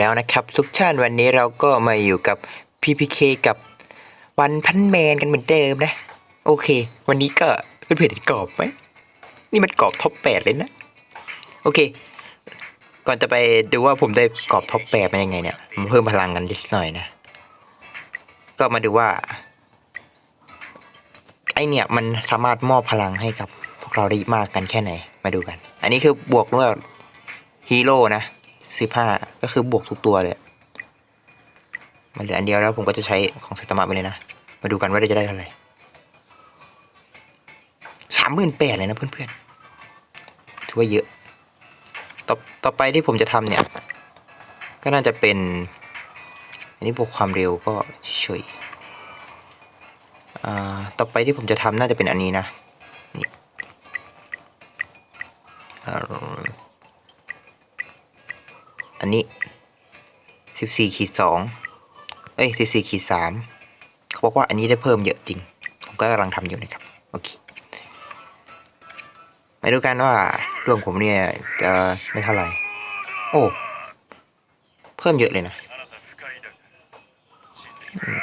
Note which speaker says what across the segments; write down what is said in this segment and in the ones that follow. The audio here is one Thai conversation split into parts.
Speaker 1: แล้วนะครับทุกท่านวันนี้เราก็มาอยู่กับ PPK กับวันพันแมนกันเหมือนเดิมนะ โอเค วันนี้ก็เพื่อนเห็นกรอบไหมนี่มันกรอบท็อปแปดเลยนะ โอเค ก่อนจะไปดูว่าผมได้กรอบท็อปแปดมายังไงเนี่ยมาเพิ่มพลังกันนิดหน่อยนะ ก็มาดูว่า ไอเนี่ยมันสามารถมอบพลังให้กับ พวกเราได้มากกันแค่ไหน มาดูกัน อันนี้คือบวกเมื่อฮีโร่นะ สิบห้าก็คือบวกทุกตัวเลยมันเหลืออันเดียวแล้วผมก็จะใช้ของไซตมะไปเลยนะ มาดูกันว่าจะได้เท่าไหร่สามหมื่นแปดเลยนะเพื่อนๆ ถือว่าเยอะ ต่อต่อไปที่ผมจะทำเนี่ย ก็น่าจะเป็น อันนี้บวกความเร็วก็เฉยอ่าต่อไปที่ผมจะทำน่าจะเป็นอันนี้นะนี่ อันนี้สิบสี่ขีดสองเอ้ยสิบสี่ขีดสามเขาบอกว่าอันนี้ได้เพิ่มเยอะจริง ผมก็กำลังทำอยู่นะครับ โอเคมาดูกันว่าเรื่องผมเนี่ยจะไม่เท่าไหร่ โอ้ เพิ่มเยอะเลยนะ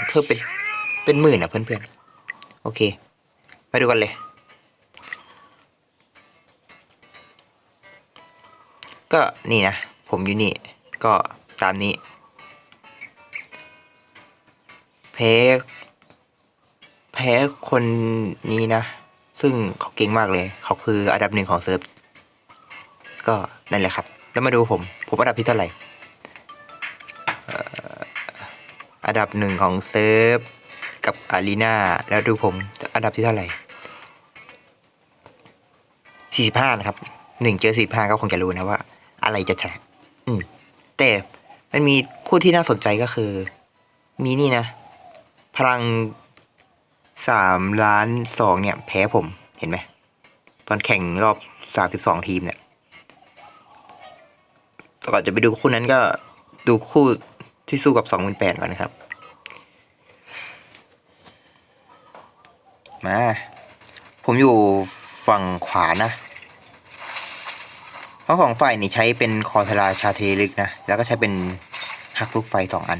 Speaker 1: เพิ่มเป็นเป็นหมื่นอะเพื่อนๆ โอเค ไปดูกันเลย ก็นี่นะ ผมอยู่นี่ ก็ตามนี้ แพ้แพ้คนนี้นะ ซึ่งเขาเก่งมากเลย เขาคืออันดับหนึ่งของเซิร์ฟ ก็นั่นแหละครับ แล้วมาดูผม ผมอันดับที่เท่าไหร่อันดับหนึ่งของเซิร์ฟ กับอารีนาแล้วดูผมอันดับที่เท่าไหร่สี่สิบห้านะครับหนึ่งเจอสี่ห้าก็คงจะรู้นะว่า อะไรจะแทง อืม แต่มันมีคู่ที่น่าสนใจก็คือ มีนี่นะ พลังสามล้านสองเนี่ย แพ้ผมเห็นไหม ตอนแข่งรอบสามสิบสองทีมเนี่ยก่อนจะไปดูคู่นั้นก็ดูคู่ที่สู้กับสองหมื่นแปดก่อนนะครับ มา ผมอยู่ฝั่งขวานะ เพราะของฝ่ายนี่ใช้เป็นคอเทราชาเทลึกนะ แล้วก็ใช้เป็นหักลูกไฟสองอัน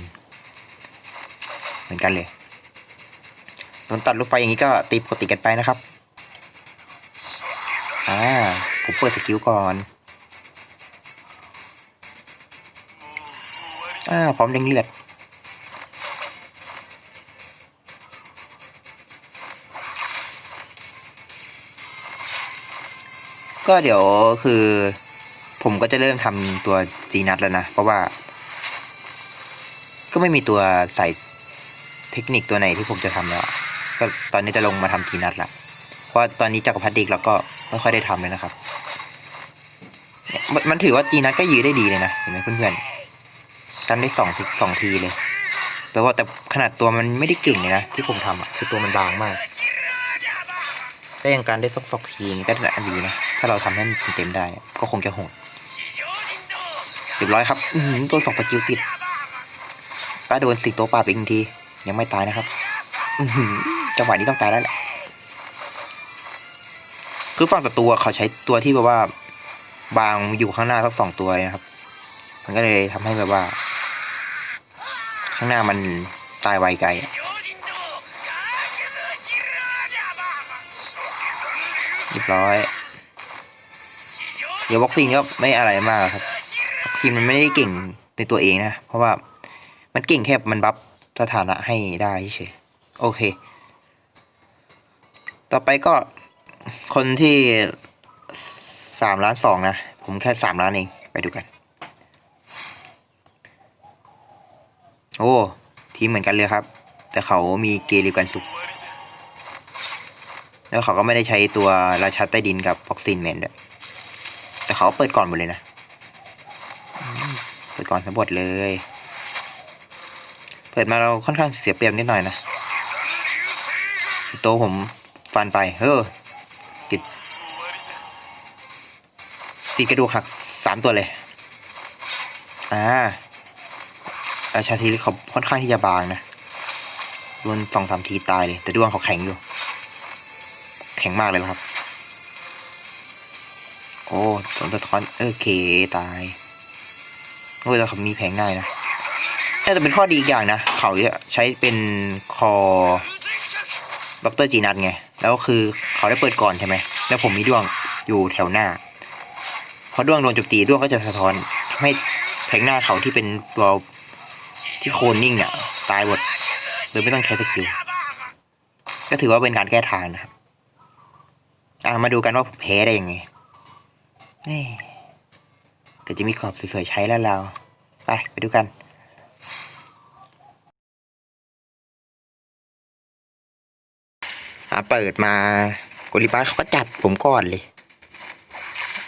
Speaker 1: เหมือนกันเลยโดนตัดลูกไฟอย่างนี้ก็ตีปกติกันไปนะครับ อ่า ผมเปิดสกิลก่อน อ่า พร้อมเลงเลือดก็เดี๋ยวคือ ผมก็จะเริ่มทำตัวจีนัทแล้วนะ เพราะว่า ก็ไม่มีตัวใส่เทคนิคตัวไหนที่ผมจะทำแล้ว ก็ตอนนี้จะลงมาทำจีนัทละเพราะตอนนี้จักรพรรดิกเราก็ไม่ค่อยได้ทำเลยนะครับเนี่ยมันถือว่าจีนัทก็ยื้อได้ดีเลยนะเห็นไหมเพื่อนๆทำได้สองสองทีเลยแต่ว่าแต่ขนาดตัวมันไม่ได้เก่งเลยนะที่ผมทำอะคือตัวมันบางมากแต่ยังการได้สักสองทีนก็จะดีนะถ้าเราทำให้มันเต็มได้ก็คงจะโหด เรียบร้อยครับ อือหือตัวสองสกิลติดก็โดนสิงโตป่าไปอีกหนึ่งที ยังไม่ตายนะครับ อือหือจังหวะนี้ต้องตายแล้วแหละคือฝั่งศัตรูอะเขาใช้ตัวที่แบบว่า บางอยู่ข้างหน้าทั้งสองตัวเลยนะครับ มันก็เลยทำให้แบบว่า ข้างหน้ามันตายไวไกลอะเรียบร้อย เดี๋ยวบ็อกซิ่งก็ไม่อะไรมากครับ บ็อกซิ่งมันไม่ได้เก่งในตัวเองนะ เพราะว่ามันเก่งแค่มันบัฟสถานะให้ได้เฉยโอเค ต่อไปก็คนที่สามล้านสองนะ ผมแค่สามล้านเอง ไปดูกัน โอ้ ทีมเหมือนกันเลยครับ แต่เขามีเกลิกันสุกแล้วเขาก็ไม่ได้ใช้ตัวราชาใต้ดินกับฟ็อกซินแมนด้วย แต่เขาเปิดก่อนหมดเลยนะ มเปิดก่อนทั้งหมดเลย เปิดมาเราค่อนข้างเสียเปรียบนิดหน่อยนะโตวผมฟันไป เฮ้อติดตีกระดูกหักสามตัวเลย อ่าราชาทีเขาค่อนข้างที่จะบางนะโดนสองสามทีตายเลย แต่ดวงเขาแข็งอยู่ แข็งมากเลยครับ โอ้โดนสะท้อนโอเค ตาย เวลาเขามีแผงได้นะน่าจะเป็นข้อดีอีกอย่างนะ เขาใช้เป็นคอดรจีนัทไง แล้วคือเขาได้เปิดก่อนใช่ไหม แล้วผมมีดวงอยู่แถวหน้า พอดวงโดนโจมตีดวงก็จะสะท้อนทำให้แผงหน้าเขาที่เป็นตัวที่โคนนิ่งเนี่ยตายหมดโดยไม่ต้องใช้สกิล ก็ถือว่าเป็นการแก้ทางนะครับ อะมาดูกันว่าผมแพ้ได้ยังไงนี่ก็จะมีขอบสวยๆใช้แล้วเรา ไป ไปดูกันอะเปิดมาโกลิบ้าเขาก็จัดผมก่อนเลย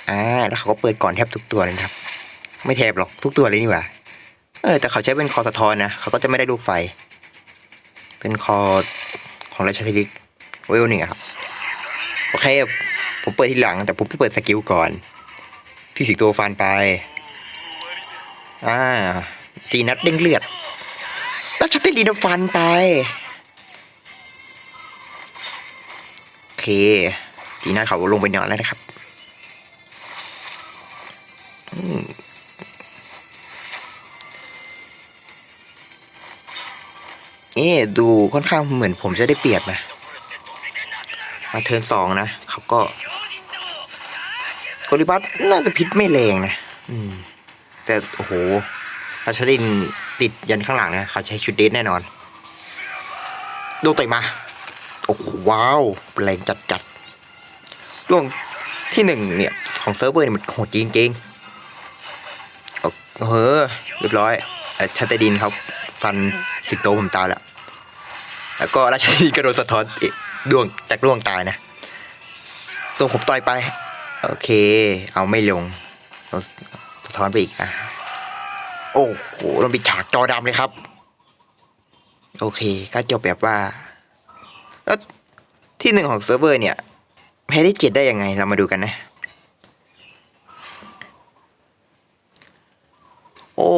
Speaker 1: อ่า แล้วเขาก็เปิดก่อนแทบทุกตัวเลยครับ ไม่แทบหรอกทุกตัวเลยนี่หว่า เออ แต่เขาใช้เป็นคอสะท้อนนะ เขาก็จะไม่ได้ลูกไฟ เป็นคอของราชธิลิกเวลหนึ่งครับ โอเค ผมเปิดทีหลัง แต่ผมเปิดสกิลก่อน พี่สิงโตฟันไป อ่าตีนัดเด้งเลือด แล้วชัตเตอร์ลีนฟันไปโอเคตีนัดเขาลงไปนอนแล้วนะครับเอ๊ดูค่อนข้างเหมือนผมจะได้เปรียบนะ มาเทิร์นสองนะเขาก็โกลิบัสน่าจะพิษไม่แรงนะ อืม แต่โอ้โหราชดินติดยันข้างหลังนะเขาใช้ชุดเดทแน่นอนโดนต่อยมา โอ้โหว้าวแรงจัดจัดล่วงที่หนึ่งเนี่ย ของเซิร์ฟเวอร์เนี่ยมันโหดจริงจริงโอ้เฮ้อเรียบร้อยชัตเตดินเขาฟันสิงโตผมตายแล้วแล้วก็ราชดินก็โดนสะท้อนดวงจากดวงตายนะตัวผมต่อยไป โอเค เอาไม่ลง สะท้อนไปอีกนะโอ้โหเราปิดฉากจอดำเลยครับ โอเค ก็จบแบบว่า แล้วที่หนึ่งของเซิร์ฟเวอร์เนี่ยแพ้ได้เจ็ดได้ยังไง เรามาดูกันนะ โอ้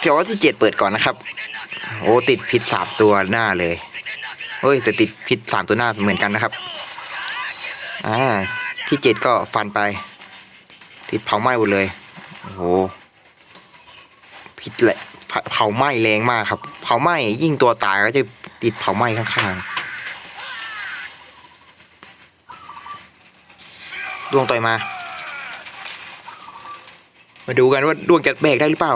Speaker 1: เดี๋ยวที่เจ็ดเปิดก่อนนะครับ โอ้ติดพิษสามตัวหน้าเลยเฮ้ยแต่ติดพิษสามตัวหน้าเหมือนกันนะครับ อ่า ที่เจ็ดก็ฟันไป ติดเผาไหม้หมดเลยโอ้โหพิษแหละเผาไหม้แรงมากครับ เผาไหม้ยิ่งตัวตายก็จะติดเผาไหม้ข้างๆดวงต่อยมา มาดูกันว่าดวงจะแบกได้หรือเปล่า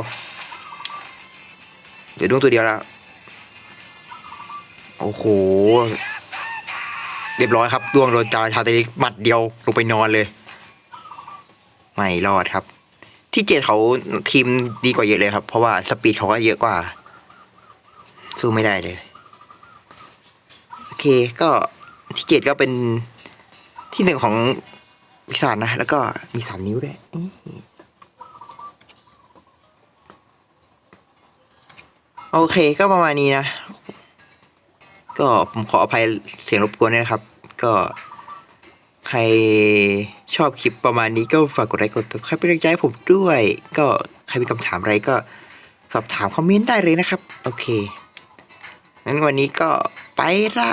Speaker 1: เดี๋ยวดวงตัวเดียวแล้วโอ้โห เรียบร้อยครับ ดวงโดนจาชาเตลิกมัดเดียวลงไปนอนเลย ไม่รอดครับ ที่เจ็ดเขาทีมดีกว่าเยอะเลยครับ เพราะว่าสปีดเขาก็เยอะกว่า สู้ไม่ได้เลย โอเคก็ที่เจ็ดก็เป็นที่หนึ่งของวิสานนะ แล้วก็มีสามนิ้วด้วยโอเคก็ประมาณนี้นะ ก็ผมขออภัยเสียงรบกวนด้วยนะครับ ก็ ครชอบคลิปประมาณนี้ก็ฝากกดไลค์กดติดครเป็นกำลังใจให้ผมด้วย ก็ใครมีคำถามอะไรก็สอบถามคอมเมนต์ได้เลยนะครับ โอเคงั้นวันนี้ก็ไปละ